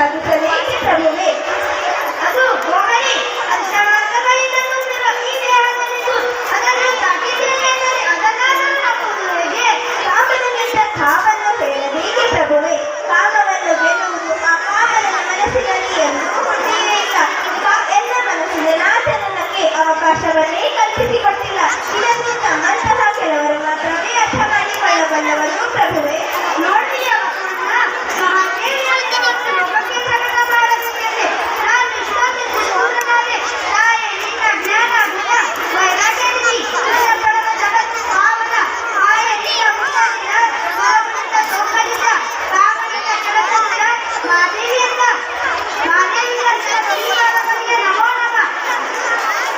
para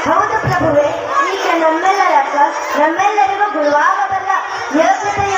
ಹೌದು ಪ್ರಭುವೆ ಈಗ ನಮ್ಮೆಲ್ಲರ ನಮ್ಮೆಲ್ಲರಿಗೂ ಗುರುವಾಗಬಲ್ಲ ಯೋಗ್ಯತೆ